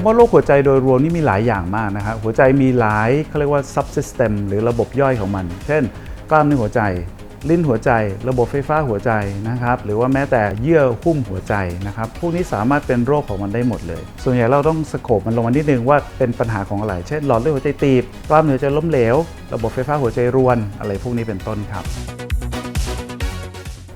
คำว่าโรคหัวใจโดยรวมนี่มีหลายอย่างมากนะครับหัวใจมีหลายเขาเรียกว่า subsystem หรือระบบย่อยของมัน เช่น กล้ามเนื้อหัวใจ ลิ้นหัวใจ ระบบไฟฟ้าหัวใจนะครับ หรือว่าแม้แต่เยื่อหุ้มหัวใจนะครับ พวกนี้สามารถเป็นโรคของมันได้หมดเลย ส่วนใหญ่เราต้องสโคปมันลงมานิดนึงว่าเป็นปัญหาของอะไร เช่นหลอดเลือดหัวใจตีบ กล้ามเนื้อหัวใจล้มเหลว ระบบไฟฟ้าหัวใจรวน อะไรพวกนี้เป็นต้นครับ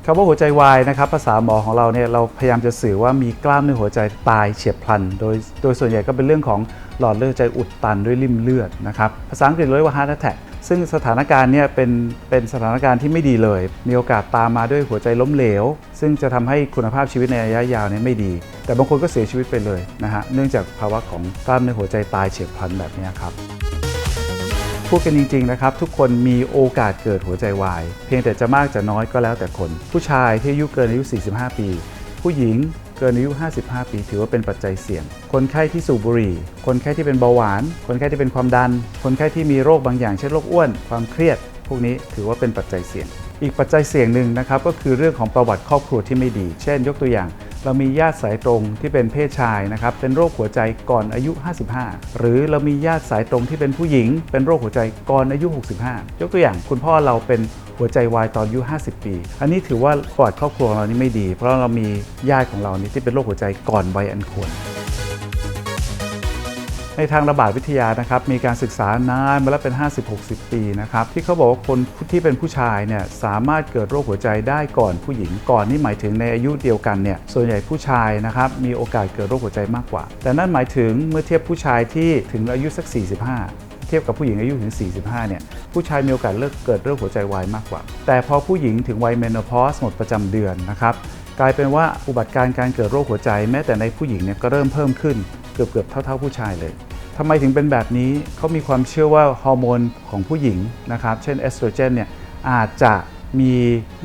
คำว่าหัวใจวายนะครับภาษาหมอของเราเนี่ยเราพยายามจะสื่อว่ามีกล้ามเนื้อหัวใจตายเฉียบพลัน โดยโดยส่วนใหญ่ก็เป็นเรื่องของหลอดเลือดหัวใจอุดตันด้วยริ่มเลือดนะครับภาษาอังกฤษเรียกว่า heart attack ซึ่งสถานการณ์เนี่ยเป็นเป็นสถานการณ์ที่ไม่ดีเลย มีโอกาสตามมาด้วยหัวใจล้มเหลว ซึ่งจะทำให้คุณภาพชีวิตในระยะยาวเนี่ยไม่ดี แต่บางคนก็เสียชีวิตไปเลยนะฮะเนื่องจากภาวะของกล้ามเนื้อหัวใจตายเฉียบพลันแบบนี้ครับ พูดกันจริงๆนะครับทุกคนมีโอกาสเกิดหัวใจวาย เพียงแต่จะมากจะน้อยก็แล้วแต่คน ผู้ชายที่อายุเกินอายุ 45 ปี ผู้หญิงเกินอายุ 55 ปี ถือว่าเป็นปัจจัยเสี่ยง คนไข้ที่สูบบุหรี่ คนไข้ที่เป็นเบาหวาน คนไข้ที่เป็นความดัน คนไข้ที่มีโรคบางอย่างเช่นโรคอ้วน ความเครียด พวกนี้ถือว่าเป็นปัจจัยเสี่ยง อีกปัจจัยเสี่ยงหนึ่งนะครับก็คือเรื่องของประวัติครอบครัวที่ไม่ดี เช่น ยกตัวอย่าง เรามีญาติสายตรงที่เป็นเพศชายนะครับเป็นโรคหัวใจก่อนอายุ 55 หรือเรามีญาติสายตรงที่เป็นผู้หญิง เป็นโรคหัวใจก่อนอายุ 65 ยกตัวอย่างคุณพ่อเราเป็นหัวใจวายตอนอายุ 50 ปี อันนี้ถือว่าปอดครอบครัวเรานี่ไม่ดี เพราะเรามีญาติของเรานี่ที่เป็นโรคหัวใจก่อนวัยอันควร ในทางระบาดวิทยานะครับมีการศึกษานานมาแล้วเป็น 50-60 ปีนะครับที่เขาบอกว่าคนที่เป็นผู้ชายเนี่ยสามารถเกิดโรคหัวใจได้ก่อนผู้หญิงก่อนนี่หมายถึงในอายุเดียวกันเนี่ยส่วนใหญ่ผู้ชายนะครับมีโอกาสเกิดโรคหัวใจมากกว่า แต่นั่นหมายถึงเมื่อเทียบผู้ชายที่ถึงอายุสัก 45เทียบกับผู้หญิงอายุถึง 45 เนี่ย ผู้ชายมีโอกาสเลิกเกิดโรคหัวใจวายมากกว่า แต่พอผู้หญิงถึงวัยเมนโพสหมดประจำเดือนนะครับ กลายเป็นว่าอุบัติการณ์การเกิดโรคหัวใจแม้แต่ในผู้หญิงเนี่ยก็เริ่มเพิ่มขึ้น เกือบเกือบเท่าๆผู้ชายเลยทำไมถึงเป็นแบบนี้เขามีความเชื่อว่าฮอร์โมนของผู้หญิงนะครับ เช่นเอสโตรเจนเนี่ยอาจจะมี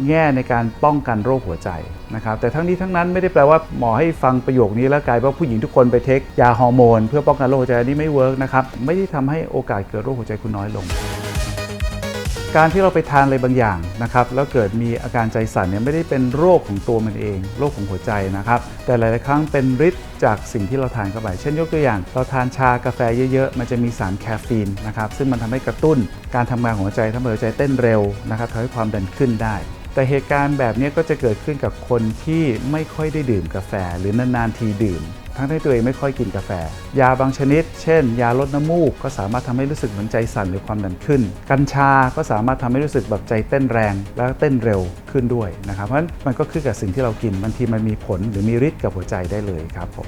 แง่ในการป้องกันโรคหัวใจนะครับ แต่ทั้งนี้ทั้งนั้นไม่ได้แปลว่าหมอให้ฟังประโยคนี้แล้วกลายว่าผู้หญิงทุกคนไปเทคยาฮอร์โมนเพื่อป้องกันโรคหัวใจอันนี้ไม่เวิร์กนะครับ ไม่ได้ทำให้โอกาสเกิดโรคหัวใจคุณน้อยลง การที่เราไปทานอะไรบางอย่างนะครับแล้วเกิดมีอาการใจสั่นเนี่ยไม่ได้เป็นโรคของตัวมันเอง โรคของหัวใจนะครับ แต่หลาย ๆ ครั้งเป็นฤทธิ์จากสิ่งที่เราทานเข้าไป เช่นยกตัวอย่าง เราทานชากาแฟเยอะ ๆ มันจะมีสารแคฟฟีนนะครับซึ่งมันทำให้กระตุ้นการทำงานของหัวใจทำให้หัวใจเต้นเร็วนะครับทำให้ความดันขึ้นได้แต่เหตุการณ์แบบนี้ก็จะเกิดขึ้นกับคนที่ไม่ค่อยได้ดื่มกาแฟหรือนานๆทีดื่ม ทั้งที่ตัวเองไม่ค่อยกินกาแฟ ยาบางชนิด เช่น ยาลดน้ำมูกก็สามารถทำให้รู้สึกเหมือนใจสั่นหรือความดันขึ้น กัญชาก็สามารถทำให้รู้สึกแบบใจเต้นแรงและเต้นเร็วขึ้นด้วยนะครับเพราะฉะนั้นมันก็ขึ้นกับสิ่งที่เรากินบางทีมันมีผลหรือมีฤทธิ์กับหัวใจได้เลยครับผม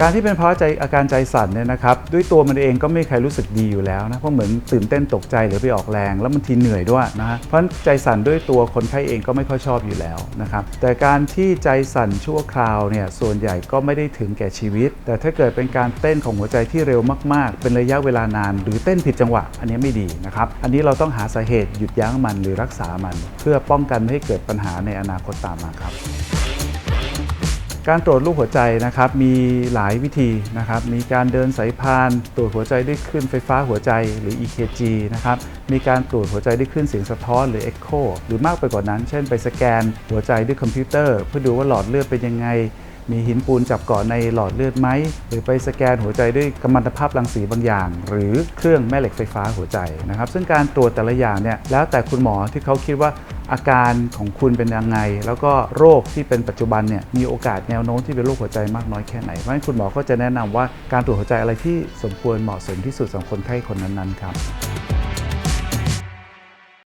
การที่เป็นภาวะใจอาการใจสั่นเนี่ยนะครับด้วยตัวมันเองก็ไม่มีใครรู้สึกดีอยู่แล้วนะเพราะเหมือนตื่นเต้นตกใจหรือไปออกแรง แล้วบางทีเหนื่อยด้วยนะฮะเพราะใจสั่นด้วยตัวคนไข้เองก็ไม่ค่อยชอบอยู่แล้วนะครับแต่การที่ใจสั่นชั่วคราวเนี่ยส่วนใหญ่ก็ไม่ได้ถึงแก่ชีวิต แต่ถ้าเกิดเป็นการเต้นของหัวใจที่เร็วมาก ๆ เป็นระยะเวลานาน หรือเต้นผิดจังหวะ อันนี้ไม่ดีนะครับอันนี้เราต้องหาสาเหตุหยุดยั้งมันหรือรักษามัน เพื่อป้องกันไม่ให้เกิดปัญหาในอนาคตตามมาครับ การตรวจรูปหัวใจนะครับมีหลายวิธีนะครับมีการเดินสายพาน ตรวจหัวใจด้วยคลื่นไฟฟ้าหัวใจหรือ EKG นะครับมีการตรวจหัวใจด้วยคลื่นเสียงสะท้อนหรือ Echo หรือมากไปกว่านั้น เช่นไปสแกนหัวใจด้วยคอมพิวเตอร์ เพื่อดูว่าหลอดเลือดเป็นยังไง มีหินปูนจับเกาะในหลอดเลือดไหมหรือไปสแกนหัวใจด้วยกัมมันตภาพรังสีบางอย่าง หรือเครื่องแม่เหล็กไฟฟ้าหัวใจนะครับซึ่งการตรวจแต่ละอย่างเนี่ยแล้วแต่คุณหมอที่เขาคิดว่า อาการของคุณเป็นยังไง แล้วก็โรคที่เป็นปัจจุบันเนี่ยมีโอกาสแนวโน้มที่เป็นโรคหัวใจมากน้อยแค่ไหน เพราะฉะนั้นคุณหมอก็จะแนะนำว่าการตรวจหัวใจอะไรที่สมควรเหมาะสมที่สุดสำหรับคนไข้คนนั้นๆครับ